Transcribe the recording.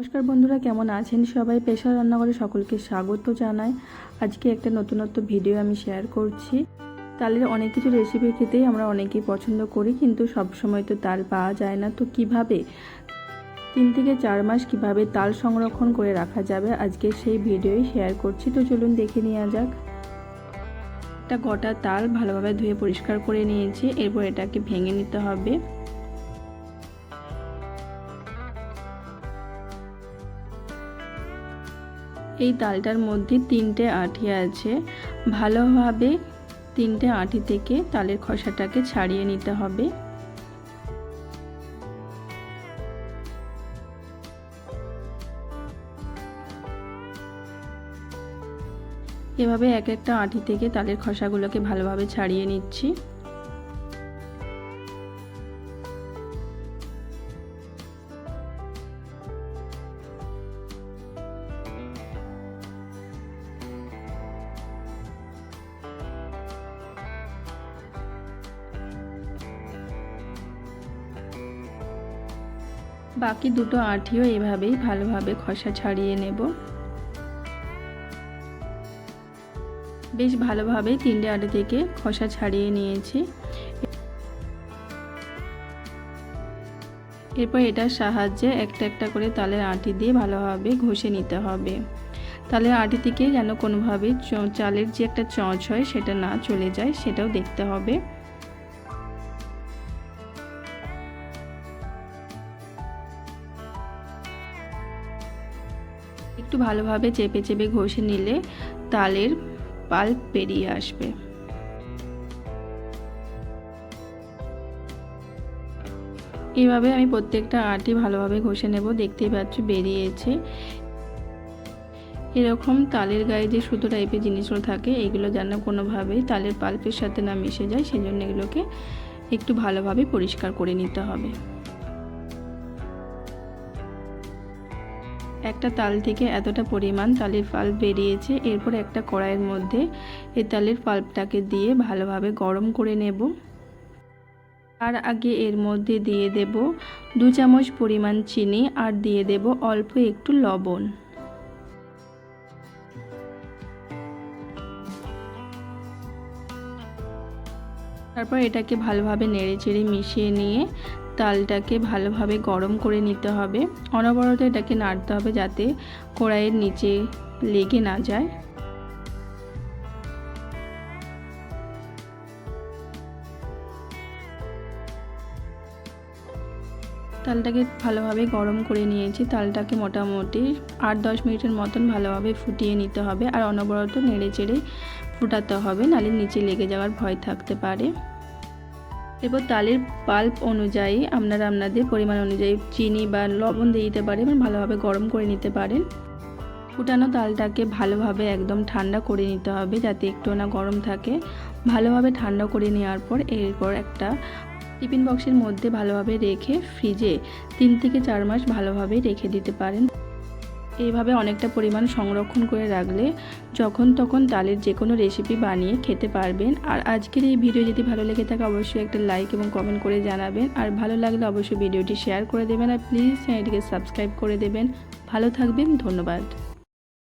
নমস্কার বন্ধুরা, কেমন আছেন সবাই? পেশা রান্নাঘরে সকলকে স্বাগত জানাই। আজকে একটা নতুনত্ব ভিডিও আমি শেয়ার করছি। তালের অনেক কিছু রেসিপি খেতেই আমরা অনেকেই পছন্দ করি, কিন্তু সব সময় তো তাল পাওয়া যায় না। তো কীভাবে? তিন থেকে চার মাস কীভাবে তাল সংরক্ষণ করে রাখা যাবে আজকে সেই ভিডিওই শেয়ার করছি। তো চলুন দেখে নেওয়া যাক। একটা গোটা তাল ভালোভাবে ধুয়ে পরিষ্কার করে নিয়েছি, এরপর এটাকে ভেঙে নিতে হবে। এই তালটার মধ্যে তিনটে আঁটি আছে। ভালোভাবে তিনটে আঁটি থেকে তালের খসাটাকে ছাড়িয়ে নিতে হবে। এভাবে এক একটা আঁটি থেকে তালের খসাগুলোকে ভালোভাবে ছাড়িয়ে নিচ্ছি। বাকি দুটো আঁটিও এভাবেই ভালোভাবে খসা ছাড়িয়ে নেব। বেশ ভালোভাবেই তিনটে আটি থেকে খসা ছাড়িয়ে নিয়েছি। এরপর এটার সাহায্যে একটা একটা করে তালের আঁটি দিয়ে ভালোভাবে ঘষে নিতে হবে। তালের আঁটি থেকে যেন কোনোভাবে চালের যে একটা চঁচ হয় সেটা না চলে যায়, সেটাও দেখতে হবে। একটু ভালোভাবে চেপে চেপে ঘষে নিলে তালের পাল্প বেরিয়ে আসবে। এইভাবে আমি প্রত্যেকটা আটি ভালোভাবে ঘষে নেব, দেখতেই পাচ্ছ বেরিয়েছে। এরকম তালের গায়ে যে সুতো টাইপের জিনিসগুলো থাকে, এগুলো যেন কোনোভাবেই তালের পাল্পের সাথে না মিশে যায় সেই জন্য এগুলোকে একটু ভালোভাবে পরিষ্কার করে নিতে হবে। একটা তাল থেকে এতটা পরিমাণ তালের পাল্প বেরিয়েছে, এরপর একটা কড়াইয়ের মধ্যে এই তালের পাল্পটাকে দিয়ে ভালোভাবে গরম করে নেব। তার আগে এর মধ্যে দিয়ে দেব দু চামচ পরিমাণ চিনি আর দিয়ে দেব অল্প একটু লবণ। তারপর এটাকে ভালোভাবে নেড়ে চেড়ে মিশিয়ে নিয়ে তালটাকে ভালোভাবে গরম করে নিতে হবে। অনবরত এটাকে নাড়তে হবে যাতে কড়াইয়ের নিচে লেগে না যায়। তালটাকে ভালোভাবে গরম করে নিয়েছি। তালটাকে মোটামুটি আট দশ মিনিটের মতন ভালোভাবে ফুটিয়ে নিতে হবে। আর অনবরত নেড়ে চেড়ে ফুটাতে হবে নালে নিচে লেগে যাওয়ার ভয় থাকতে পারে। এরপর তালের পাল্প অনুযায়ী আপনারা আপনাদের পরিমাণ অনুযায়ী চিনি বা লবণ দিয়ে দিতে পারেন ভালোভাবে গরম করে নিতে পারেন। ফুটানো তালটাকে ভালোভাবে একদম ঠান্ডা করে নিতে হবে যাতে একটু না গরম থাকে। ভালোভাবে ঠান্ডা করে নেওয়ার পর এরপর একটা টিফিন বক্সের মধ্যে ভালোভাবে রেখে ফ্রিজে তিন থেকে চার মাস ভালোভাবে রেখে দিতে পারেন। এইভাবে অনেকটা পরিমাণ সংরক্ষণ করে রাখলে যখন তখন ডালের যে কোনো রেসিপি বানিয়ে খেতে পারবেন। আর আজকের এই ভিডিও যদি ভালো লেগে থাকে, অবশ্যই একটা লাইক এবং কমেন্ট করে জানাবেন। আর ভালো লাগলে অবশ্যই ভিডিওটি শেয়ার করে দেবেন। আর প্লিজ চ্যানেলটিকে সাবস্ক্রাইব করে দেবেন। ভালো থাকবেন, ধন্যবাদ।